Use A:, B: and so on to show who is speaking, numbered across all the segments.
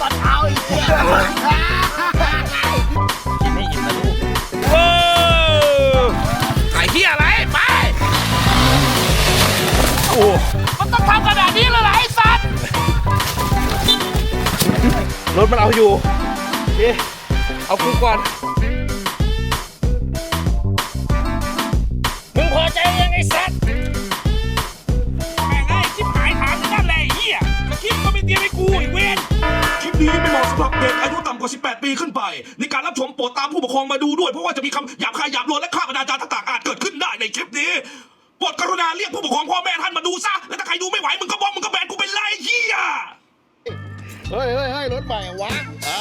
A: ปัดเอาอีก
B: กินให้อิ่มนะลูก
C: ว้าวไอ้เหี้ยอะไร ไป
B: โอ้
C: มันต้องทำขนาดนี้เลยเหรอไอ้สัตว์
B: รถมันเอาอยู่โอเคเอากูก่อน
D: 18 ปีขึ้นไป ในการรับชมโปรดตามผู้ปกครองมาดูด้วยเพราะว่าจะมีคำหยาบคายหยาบโลนและค่าบรรดาจารย์ต่างๆอาจเกิดขึ้นได้ในคลิปนี้โปรดกรุณาเรียกผู้ปกครองพ่อแม่ท่านมาดูซะและถ้าใครดูไม่ไหวมึงก็บล็อกมึงก็แบนกูเป็นไรเหี้ย
A: เฮ้ยเฮ้ยเฮ้ยรถใหม่อะวะอ่า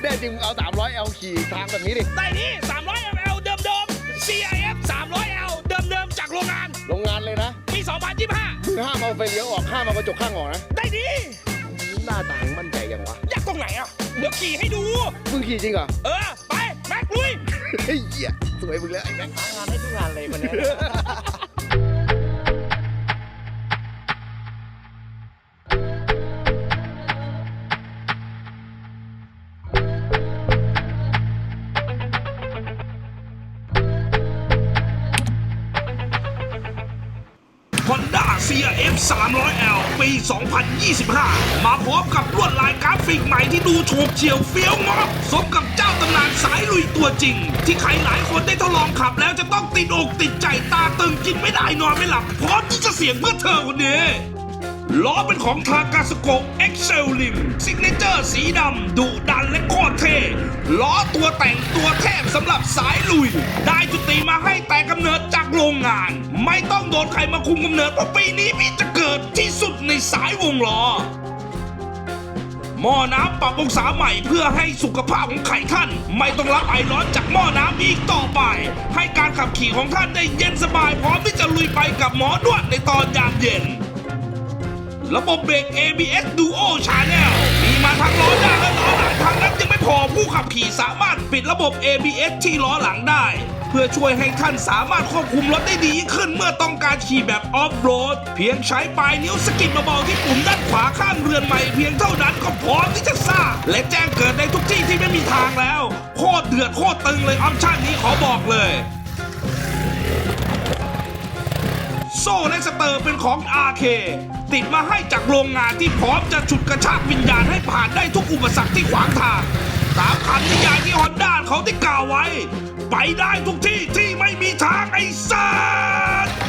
A: แน่จริงมึงเอา 300 L ขี่ทางแบบนี้ดิ
C: ได้นี่300 ml เดิมๆ CIF 300 L เดิมๆจากโรงงาน
A: โรงงานเลยนะ
C: ปี2025
A: มึงห้ามเอาไฟเลี้ยวออกห้ามเอากระจกข้างออกนะ
C: ได้ดี
A: หน้าต่างมั่นใจยังวะ
C: อยากตรงไหนอะเดี๋ยว ขี่ให้ดู
A: มึงขี่จริงเหรอ
C: เออ ไป แม็กลุย
A: เฮ้ยเหี้ยสวยมึงแล้วไอ้แม็ก
B: งานให้ทุกงานเลยคนนี้
D: Honda CRF 300L ปี 2025 มาพร้อมกับลวดลายกราฟิกใหม่ที่ดูโฉบเฉี่ยวเฟี้ยวงอบสมกับเจ้าตำนานสายลุยตัวจริง ที่ใครหลายคนได้ทดลองขับแล้วจะต้องติดอกติดใจตาตึงกินไม่ได้นอนไม่หลับพร้อมที่จะเสี่ยงเพื่อเธอคนนี้ ล้อเป็นของทากาสโก Excel Lim ซิกเนเจอร์สีดำดุดันและโคตรเท่ล้อตัวแต่งตัวเทพสำหรับสายลุย ได้จุติมาให้แต่กำเนิดจากโรงงาน ไม่ต้องโดนใครมาคุมกำเนิดเพราะปีนี้พี่จะเกิดที่สุดในสายวงล้อหม้อน้ำปรับองศาใหม่เพื่อให้สุขภาพของไข่ท่าน ไม่ต้องรับไอร้อนจากหม้อน้ำอีกต่อไป ให้การขับขี่ของท่านได้เย็นสบายพร้อมที่จะลุยไปกับหมอนวดในตอนยามเย็น ระบบเบรก ABS Duo Channel มีมาทั้งล้อหน้าและล้อหลังทั้งนั้นยังไม่พอผู้ขับขี่สามารถปิดระบบ ABS ที่ล้อหลังได้ เพื่อช่วยให้ท่านสามารถควบคุมรถได้ดียิ่งขึ้นเมื่อต้องการขี่แบบออฟโรด เพียงใช้ปลายนิ้วสกิดเบาๆที่ปุ่มด้านขวาข้างเรือนใหม่เพียงเท่านั้นก็พร้อมที่จะซ่าและแจ้งเกิดในทุกที่ที่ไม่มีทางแล้ว โคตรเดือดโคตรตึงเลยออปชั่นนี้ขอบอกเลย โซ่และสเตอร์เป็นของ RK ติดมาให้จากโรงงานที่พร้อมจะฉุดกระชากวิญญาณให้ผ่านได้ทุกอุปสรรคที่ขวางทางตามคำนิยายที่ฮอนด้าเขาได้กล่าวไว้ ไปได้ทุกที่ที่ไม่มีทางไอ้สัส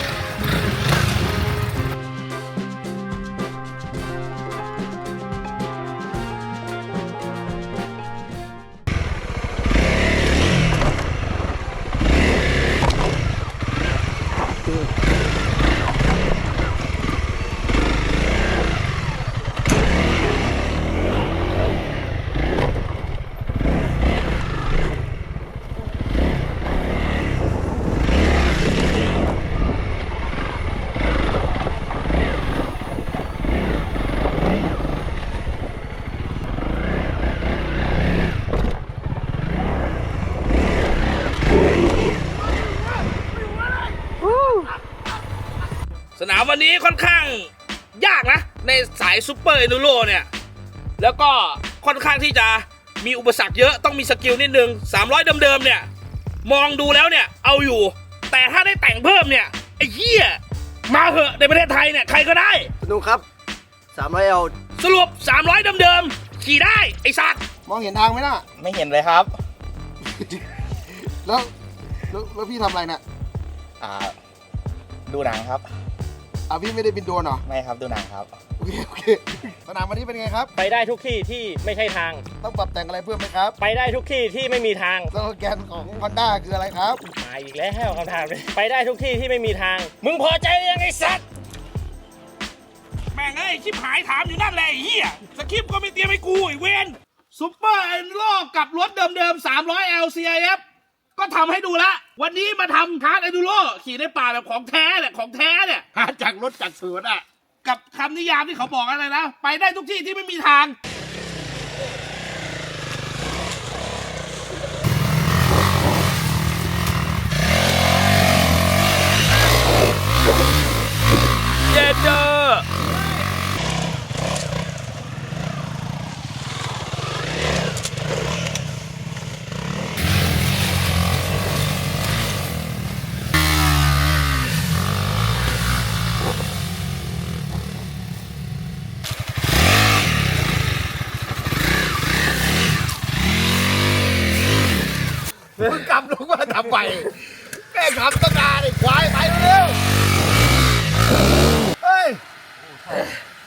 C: สนามวันนี้ค่อนข้างยากนะ ในสายซูเปอร์เอนูโรเนี่ย แล้วก็ค่อนข้างที่จะมีอุปสรรคเยอะต้องมีสกิลนิดนึง 300 เดิมๆเนี่ย มองดูแล้วเนี่ย เอาอยู่ แต่ถ้าได้แต่งเพิ่มเนี่ย ไอ้เหี้ย มาเหอะในประเทศไทยเนี่ย ใครก็ได้
A: สนุกครับ300 L
C: สรุป 300 เดิมๆขี่ได้ ไอ้สัตว์
A: มองเห็นทางไหมน่ะ
B: ไม่เห็นเลยครับ
A: แล้วแล้วแล้วพี่ทำอะไรน่ะ
B: อ่า ดูหนังครับ
A: อะพี่ไม่ได้บินโดรนเหรอ
B: ไม่ครับดูหนังครับ
A: โอเค โอเค สนามวันนี้เป็นไงครับ
E: ไปได้ทุกที่ที่ไม่ใช่ทาง
A: ต้องปรับแต่งอะไรเพิ่มไหมครับ
E: ไปได้ทุกที่ที่ไม่มีทาง
A: สโลแกนของ Honda คืออะไรครับ
E: มาอีกแล้วคำถามเลยไปได้ทุกที่ที่ไม่มีทาง มึงพอใจยังไงสัตว์
C: แม่งเอ้ยชิบหายถามอยู่นั่นแหละไอ้เหี้ยสคริปต์ก็ไม่เตรียมให้กูไอ้เวนซุปเปอร์เอ็นโลกับรถเดิมๆ300 LCIF ก็ทำให้ดูละ วันนี้มาทำคาร์ดเอนูโรขี่ในป่าแบบของแท้แหละของแท้เนี่ยหาจากรถจากสวนอะ กับคำนิยามที่เขาบอกอะไรนะ ไปได้ทุกที่ที่ไม่มีทาง เจเจอ
A: มึงกลับ ลงมาทำไมแม่งขับตั้งนานไอ้ควายไปเร็วๆเฮ้ย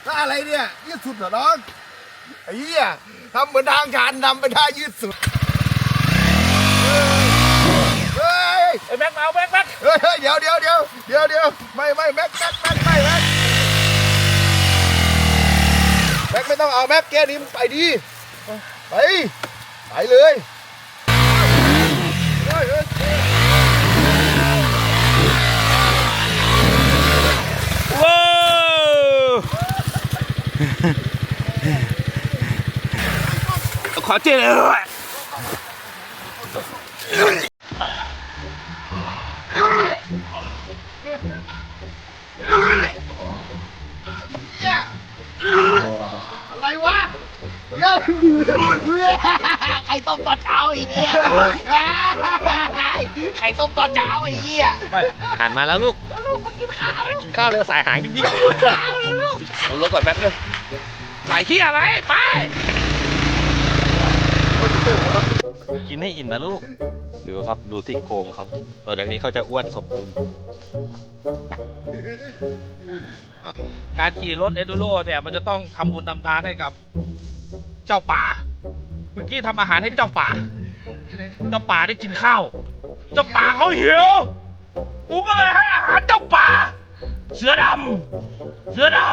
A: ถ้าอะไรเนี่ยยืดสุดเหรอน้องไอ้เหี้ยทำเหมือนทางการนำไปท่ายืดสุดเฮ้ย
D: ไอ้แม็กมาเอาแม็กแม็ก
A: เฮ้ยเฮ้ยเดี๋ยวเดี๋ยวเดี๋ยวเดี๋ยวเดี๋ยวไม่ไม่แม็กแม็กแม็กไม่แม็กแม็กไม่ต้องเอาแม็กแกนี้มึงไปดีไปไปเลย
D: ขอเจเลย
A: อะไรวะเดี๋ยวไข่ต้มตอนเช้าไอ้เหี้ยไข่ต้มตอนเช้าไอ้เหี้ย
E: หันมาแล้วลูกกินข้าวเร็วสายหางจริงๆลงรถก่อนแป๊บนึง
D: สายขี้อะไร ไป
E: กินให้อิ่มนะลูก ดูครับดูที่โครงเขาตัวเดี๋ยวนี้เขาจะอ้วนสมบูรณ์
D: การขี่รถเอดูโรเนี่ยมันจะต้องทำบุญทำทานให้กับ เจ้าป่า เมื่อกี้ทำอาหารให้เจ้าป่า เจ้าป่าได้กินข้าว เจ้าป่าเขาหิว กูก็เลยให้อาหารเจ้าป่า เสือดำ เสือดำ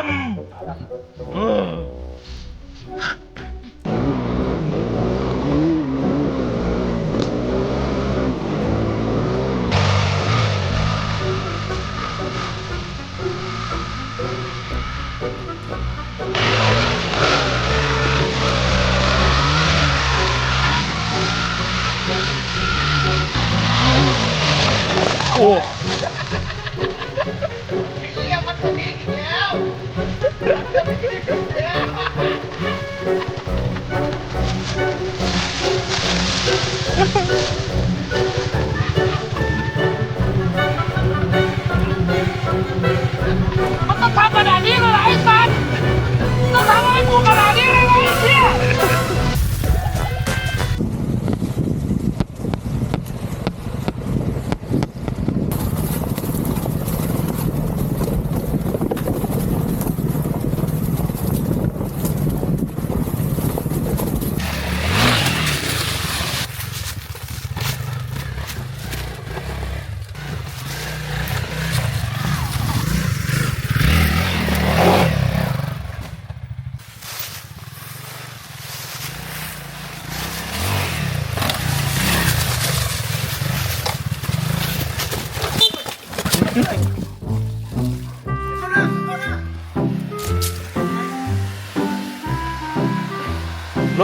D: ร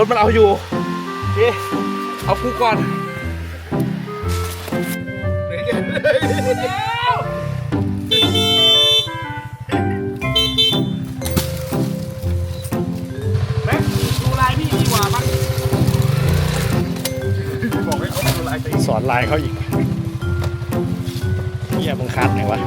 F: ถมันเอาอยู่โอเคเอากูก่อน
D: แม็กดูลายพี่ดีกว่ามั้ง
F: สอนลายเขาอีก เฮียมึงขาดไงวะ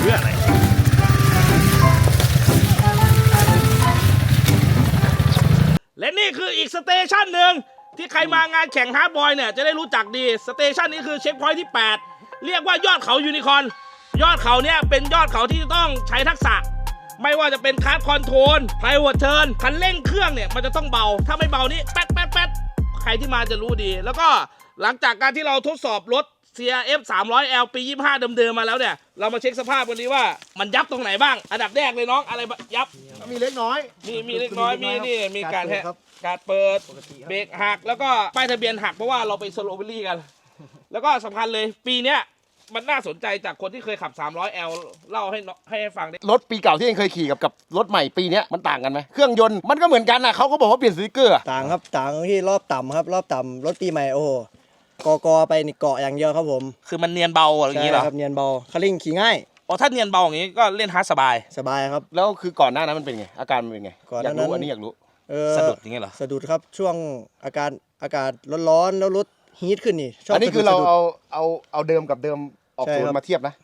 F: เพื่ออะไร
D: และนี่คืออีกสเตชันหนึ่ง ที่ใครมางานแข่งฮาร์ดบอยเนี่ยจะได้รู้จักดี สเตชันนี้คือเช็คพอยท์ที่ 8 เรียกว่ายอดเขายูนิคอนยอดเขาเนี่ยเป็นยอดเขาที่ต้องใช้ทักษะ ไม่ว่าจะเป็นคาร์ดคอนโทรลไพรวเทิร์นคันเร่งเครื่องเนี่ยมันจะต้องเบา ถ้าไม่เบานี่แป๊ดแป๊ดแป๊ดใครที่มาจะรู้ดี แล้วก็หลังจากการที่เราทดสอบรถ CRF 300L ปี 25 เดิมๆมาแล้วเนี่ย เรามาเช็คสภาพวันนี้ว่ามันยับตรงไหนบ้าง อันดับแรกเลยน้องอะไรบ้างยับ
A: มีเล็กน้อย
D: มีมีเล็กน้อยมีนี่มีการแฮะการเปิดเบรกหักแล้วก็ป้ายทะเบียนหักเพราะว่าเราไปสโลว์เบอรี่กัน แล้วก็สำคัญเลยปีเนี้ยมันน่าสนใจจากคนที่เคยขับ 300L เล่าให้น้องให้ฟังได้
A: รถปีเก่าที่เองเคยขี่กับกับรถใหม่ปีเนี้ยมันต่างกันไหมเครื่องยนต์มันก็เหมือนกันนะเขาก็บอกว่าเปลี่ยนสติกเกอร์อะ
G: ต่างครับต่างที่รอบต่ำครับ รอบต่ำรถปีใหม่โอ้โห กอกอไปนี่เกาะอย่างเดียวครับผม
D: คือมันเนียนเบาอะไรอย่าง
G: ใช่
D: งี้เหรอ
G: ครับเนียนเบาคลิ่งขี่ง่าย
D: อ๋อถ้าเนียนเบาอย่างงี้ก็เล่นฮาร์ดสบาย
G: สบายครับ
A: แล้วคือก่อนหน้านั้นมันเป็นไง อาการมันเป็นไง
G: ก่อนห
A: อยา
G: น้ากนั้น
A: รู้อันนี้อยากรู้
G: เออ
B: สะดุดอย่างเงี้ยเหรอ
G: สะดุดครับช่วงอาการอากาศร้อนๆแล้วรถฮีทขึ้นนี่ชอบ
A: อันนี้คือเรา
G: สะดุด
A: เอาเอาเอาเดิมกับเดิมออก
G: ใช่
A: ศูน
G: ครับ
A: ย์มาเทียบนะ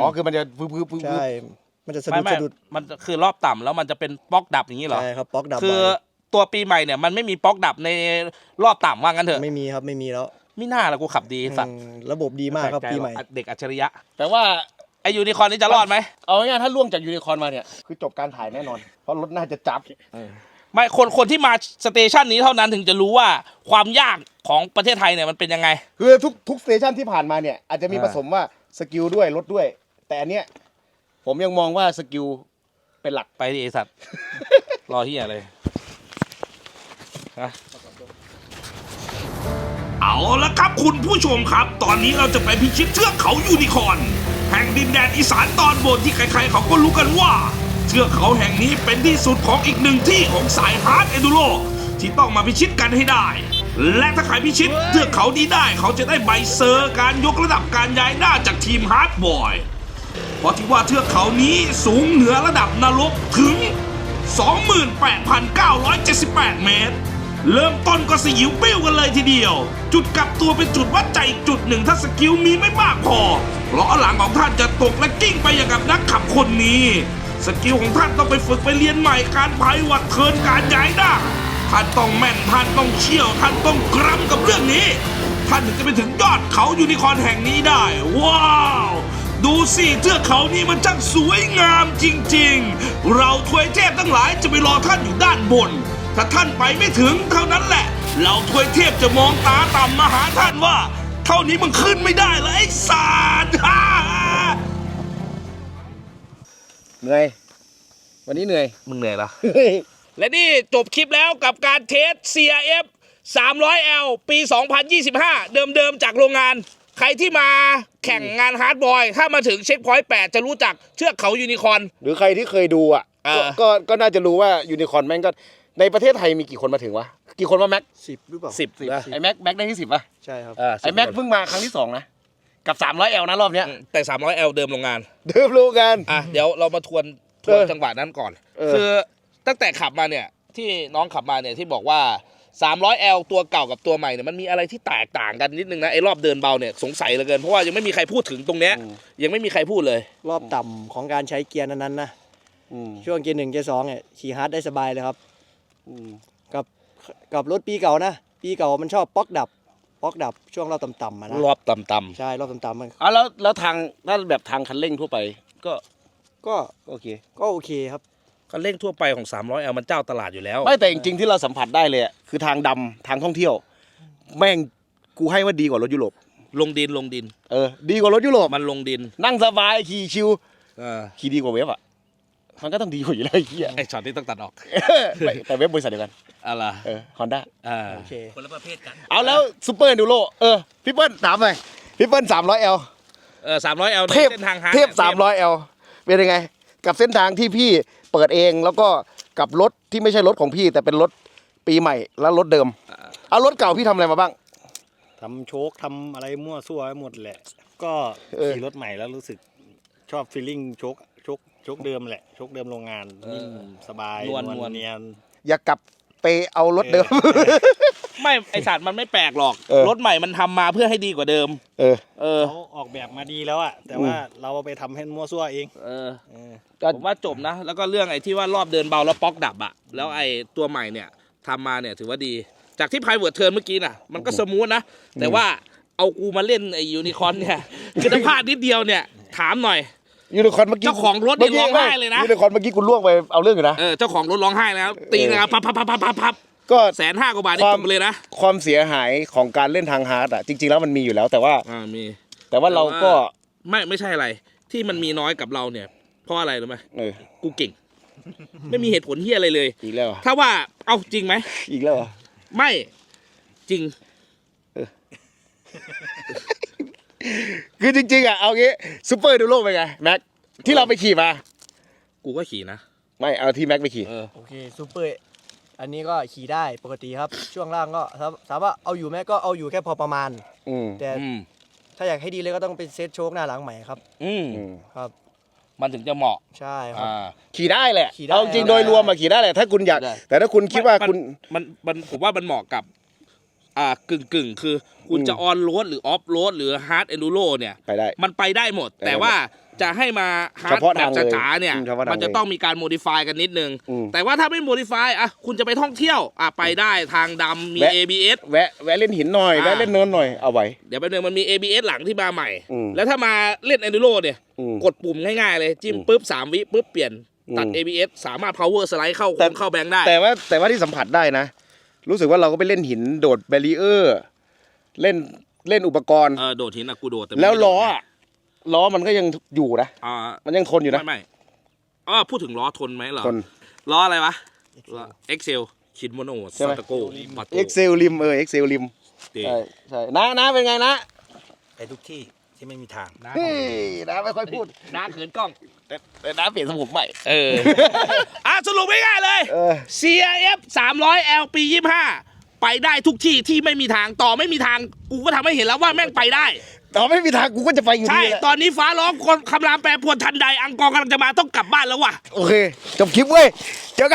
A: อ๋อคือมันจะพื้นพื้นพื้น
G: ใช่มันจะสะ
B: ไม่
G: ดุด
B: ไม่
G: สะดุด
B: มันคือรอบต่ำแล้วมันจะเป็นป๊อกดับอย่างนี้เหรอ
G: ใช่ครับป๊อกดับ
B: คือ
G: ไป
B: ตัวปีใหม่เนี่ยมันไม่มีป๊อกดับในรอบต่ำว่างั้นเถอะ
G: ไม่มีครับไม่มีแล้ว
B: ไม่น่าละกูขับดีสัตว์
G: อืมระบบดีมากครับ
B: แปลใจ
G: ปีใหม่
B: หรอกเด็กอัจฉริยะ
A: แต่ว่า
B: ไอยูนิคอร์นนี่จะรอดไหม
A: เอาง่ายๆถ้าล่วงจากยูนิคอร์นมาเนี่ย คือจบการถ่ายแน่นอน เพราะรถน่าจะจับ
B: ไม่คนคนที่มาสเตชันนี้เท่านั้นถึงจะรู้ว่าความยากของประเทศไทยเนี่ยมันเป็นยังไง
A: คือทุกทุกสเตชันที่ผ่านมาเนี่ยอาจจะมี
B: อ่า
A: ผสมว่าสกิลด้วยรถด้วย แต่อันเนี้ยผมยังมองว่าสกิลเป็นหลัก
B: ไปดิไอสัตว์ รอที่อะไรฮะ
D: เอาละครับคุณผู้ชมครับ ตอนนี้เราจะไปพิชิตเทือกเขายูนิคอนแห่งดินแดนอีสานตอนบนที่ใครๆเขาก็รู้กันว่า เทือกเขาแห่งนี้เป็นที่สุดของอีกหนึ่งที่ของสายฮาร์ดเอดูโรที่ต้องมาพิชิตกันให้ได้ และถ้าใครพิชิตเทือกเขานี้ได้เขาจะได้ใบเซอร์การยกระดับการย้ายหน้าจากทีมฮาร์ดบอยเพราะที่ว่าเทือกเขานี้สูงเหนือระดับนรกถึง 28,978 เมตร เริ่มต้นก็สยิวปิ้วกันเลยทีเดียว จุดกลับตัวเป็นจุดวัดใจจุดหนึ่งถ้าสกิลมีไม่มากพอล้อหลังของท่านจะตกและกิ้งไปอย่างกับนักขับคนนี้ สกิลของท่านต้องไปฝึกไปเรียนใหม่การพายวัดเทินการย้ายหน้าท่านต้องแม่นท่านต้องเชี่ยวท่านต้องกรำกับเรื่องนี้ ท่านถึงจะไปถึงยอดเขายูนิคอนแห่งนี้ได้ ว้าวดูสิเทือกเขานี้มันช่างสวยงามจริง ๆ เราทวยเทพทั้งหลายจะไปรอท่านอยู่ด้านบน ถ้าท่านไปไม่ถึงเท่านั้นแหละ เราทวยเทพจะมองตาต่ำมาหาท่านว่า เท่านี้มึงขึ้นไม่ได้เลยไอ้สารฮ่า
A: เหนื่อย วันนี้เหนื่อย
B: มึงเหนื่อยเหรอและนี่จบคลิปแล้วกับการเทส CRF 300L ปี 2025 เดิมๆ จากโรงงาน ใครที่มาแข่งงานฮาร์ดบอย ถ้ามาถึงเช็คพอยต์8จะรู้จักเชือกเขายูนิคอร์น
A: หรือใครที่เคยดูอะ
B: อ่า
A: ก็ก็ก็น่าจะรู้ว่ายูนิคอร์นแม่งก็ ในประเทศไทยมีกี่คนมาถึงวะ กี่คนวะแม็ก
G: สิบหรือเปล่า
B: สิบนะ
A: ไอแม็กแม็กได้ที่สิบป่ะ
G: ใช่ครับ
B: อ่า
A: ไอแม็กเพิ่งมาครั้งที่สองนะ กับ 300L นะรอบเนี้ย
B: แต่ 300L เดิมโรงงาน
A: เดิมรู้กัน
B: อะ เดี๋ยวเรามาทวนทวน
A: เออ
B: จังหวะนั้นก่อน
A: เออ
B: คือตั้งแต่ขับมาเนี่ย ที่น้องขับมาเนี่ย ที่บอกว่า 300L ตัวเก่ากับตัวใหม่เนี่ยมันมีอะไรที่แตกต่างกันนิดนึงนะไอ้รอบเดินเบาเนี่ยสงสัยเหลือเกินเพราะว่ายังไม่มีใครพูดถึงตรงเนี้ยยังไม่มีใครพูดเลย
G: รอบต่ำของการใช้เกียร์นั้นๆนะ
A: อืม
G: ช่วงเกียร์หนึ่งเกียร์สองเนี่ยขี่ฮาร์ดได้สบายเลยครับ
A: อืม
G: กับกับรถปีเก่านะ ปีเก่ามันชอบป๊อกดับ ป๊อกดับช่วงรอบต่ำๆอะนะ
B: รอบต่ำ
G: ใช่รอบต่ำๆมัน
A: อะแล้วแล้วทางถ้าแบบทางคันเร่งทั่วไป ก็
G: ก็
A: โอเค
G: ก็โอเคครับ
B: ๆคันเร่งทั่วไปของ 300L มันเจ้าตลาดอยู่แล้ว
A: ไม่แต่จริงๆที่เราสัมผัสได้เลยอะคือทางดำทางท่องเที่ยว แม่งกูให้ว่าดีกว่ารถยุโรป
B: ลงดินลงดิน
A: เออดีกว่ารถยุโรป
B: มันลงดิน
A: นั่งสบายขี่ชิว
B: เออ
A: ขี่ดีกว่าเว็บอะ มันก็ต้องดีกว่าอยู่แล้วไอ้เหี้ย
B: ไอช็อตนี้ต้องตัดออก
A: แต่แต่เว็บบริษัทเดียวกัน
B: อะไร
A: เออฮอนด้า
B: อ่า
G: โอเค
B: คนละประเภทกัน
A: เอาแล้วซูเปอร์ดูโรเออพี่เปิ้ลถามหน่อยพี่เปิ้ล 300L
B: เออ 300L ใน
A: เทพ
B: เส้นทางฮาร์ด
A: เทพ
B: นี่ย
A: 300L เป็นยังไง กับเส้นทางที่พี่เปิดเองแล้วก็กับรถที่ไม่ใช่รถของพี่ แต่เป็นรถปีใหม่และรถเดิม เอารถเก่าพี่ทำอะไรมาบ้าง
F: ทำโชคทำอะไรมั่วซั่วไปหมดแหละ ก็
A: เออ
F: ขี่รถใหม่แล้วรู้สึกชอบฟีลลิ่งโชคโชคโชคเดิมแหละโชคเดิมโรงงานนิ่มสบาย
B: นวลนวล
F: เนียน
A: อย่ากลับไปเอารถเดิม
B: ไม่ไอสัตว์มันไม่แปลกหรอก
A: เออ
B: รถใหม่มันทำมาเพื่อให้ดีกว่าเดิม
A: เออ
B: เออ
F: เขาออกแบบมาดีแล้วอะแต่ว่าเราเอาไปทำให้มั่วซั่วเอง
B: เออ
F: เออ
B: ผมว่าจบนะ แล้วก็เรื่องไอ้ที่ว่ารอบเดินเบาแล้วป๊อกดับอะแล้วไอ้ตัวใหม่เนี่ยทำมาเนี่ยถือว่าดี จากที่พายเวิร์ดเทิร์นเมื่อกี้น่ะ มันก็สมูทนะ แต่ว่าเอากูมาเล่นไอ้ยูนิคอร์นเนี่ย คือถ้าพลาดนิดเดียวเนี่ย ถามหน่อย
A: ยูนิคอร์นเมื่อกี้
B: เจ้าของรถนี่ร้องไห้เลยนะ
A: ยูนิคอร์นเมื่อกี้กูล่วงไปเอาเรื่องอยู่นะ
B: เออเจ้าของรถร้องไห้แล้วตีนะครับพับพับพับพับพับพับ
A: ก็
B: แสนห้ากว่าบาทนี่
A: ควา
B: จ
A: ม
B: บไปเลยนะ
A: ความเสียหายของการเล่นทางฮาร์ดอะจริง ๆ แล้วมันมีอยู่แล้วแต่ว่า
B: อ่ามี
A: แต่ว่าเราก็
B: ไม่ไม่ใช่อะไร ที่มันมีน้อยกับเราเนี่ย เพราะอะไรรู้ไหม
A: เออ
B: กูเก่ง ไม่มีเหตุผลที่อะไรเลย
A: อีกแล้วเหรอ
B: ถ้าว่าเอาจริงไหม
A: อีกแล้วเหรอ
B: ไม่จริง
A: คือจริงๆอะเอางี้ซูเปอร์ดูโลเป็นไงแม็กที่เราไปขี่มา
B: กูก็ขี่นะ
A: ไม่เอาที่แม็กไปขี่
B: เออ
G: โอเคซูเปอร์อันนี้ก็ขี่ได้ปกติครับ ช่วงล่างก็ถามถามว่าเอาอยู่ไหมก็เอาอยู่แค่พอประมาณ
A: อืม
G: แต่
B: อืม
G: ถ้าอยากให้ดีเลยก็ต้องเป็นเซตโชคหน้าหลังใหม่ครับ
B: อืม
A: อืม
G: ครับ
D: มันถึงจะเหมาะ
G: ใช่ครับ
D: อ่า
A: ขี่ได้แหละ
G: ขี่ได้
A: เอาจริง
G: ได้
A: โดยรวมอะขี่ได้แหละถ้าคุณอยาก
D: ได้
A: แต่ถ้าคุณคิดว่าคุณ
D: มันมันผมว่ามันเหมาะกับ อ่ากึ่งกึ่งๆคือ คุณ
A: อืม
D: จะออนโรดหรือออฟโรดหรือฮาร์ดเอนดูโรเนี่ย
A: ไปได้
D: มันไปได้หมด
A: ไปได้
D: แต่ว่าจะให้มาฮา
A: เฉ
D: ร์ด
A: พาะ
D: แบ
A: ทา
D: บ
A: งเลย
D: จ๋าๆเนี่ย
A: อืมเฉพาะทาง
D: มันจะต้องมีการโมดิฟายกันนิดนึง
A: อืม
D: แต่ว่าถ้าไม่โมดิฟายอะคุณจะไปท่องเที่ยวอะไปได้ทางดำมี
A: แวะ
D: ABS
A: แวะแวะเล่นหินหน่อย
D: อ่า
A: แวะเล่นเนินหน่อย เอาไว้
D: เดี๋ยวแป๊บนึงมันมี ABS หลังที่มาใหม่
A: อืม
D: แล้วถ้ามาเล่น Enduro เนี่ย
A: อืม
D: กดปุ่มง่ายๆเลย จิ้ม
A: อืม
D: ปุ๊บ 3 วิปุ๊บเปลี่ยน ตัด
A: อืม
D: ABS สามารถ power slide เข้า
A: แต่
D: โค้งเข้าแบงค์ได้
A: แต่ว่าแต่ว่าที่สัมผัสได้นะ รู้สึกว่าเราก็ไปเล่นหินโดดแบรีเออร์เล่นเล่นอุปกรณ์
D: เออโดดหินอะกูโดดแต่
A: แล้ว
D: ไม่โดด
A: ล้ออะล้อมันก็ยังอยู่นะ
D: อ่า
A: มันยังทนอยู่นะ
D: ไม่ไม่อ๋อพูดถึงล้อทนไหมเหรอ
A: ทน
D: ล้ออะไรวะล้อ Excel คินโมโน
A: ใช่ไหม
D: ซาตโกปาโต
A: เอ็กเซลริมเออเอ็กเซลริม
D: เตะ
A: ใช่ใช่นะนะเป็นไงนะ
F: ไปทุกที่ ที่ไม่มีทาง
D: น้า
A: เฮ้ยนะไม่ค่อยพูด
D: น้าเขินกล้อง
A: แต่แต่นะเปลี่ยนสมุดใหม่
D: เออ อะสรุปง่ายๆเลย
A: เออ
D: CRF 300 L ปี25 ไปได้ทุกที่ที่ไม่มีทางต่อไม่มีทางกูก็ทำให้เห็นแล้วว่าแม่งไปได้
A: ต่อไม่มีทางกูก็จะไปอยู่
D: ใช่
A: ดีแหละ
D: ตอนนี้ฟ้าร้องคนคำรามแปรปรวนทันใดอังกอร์กำลังจะมาต้องกลับบ้านแล้วว่ะ
A: โอเค จบคลิปเว้ย เจอกัน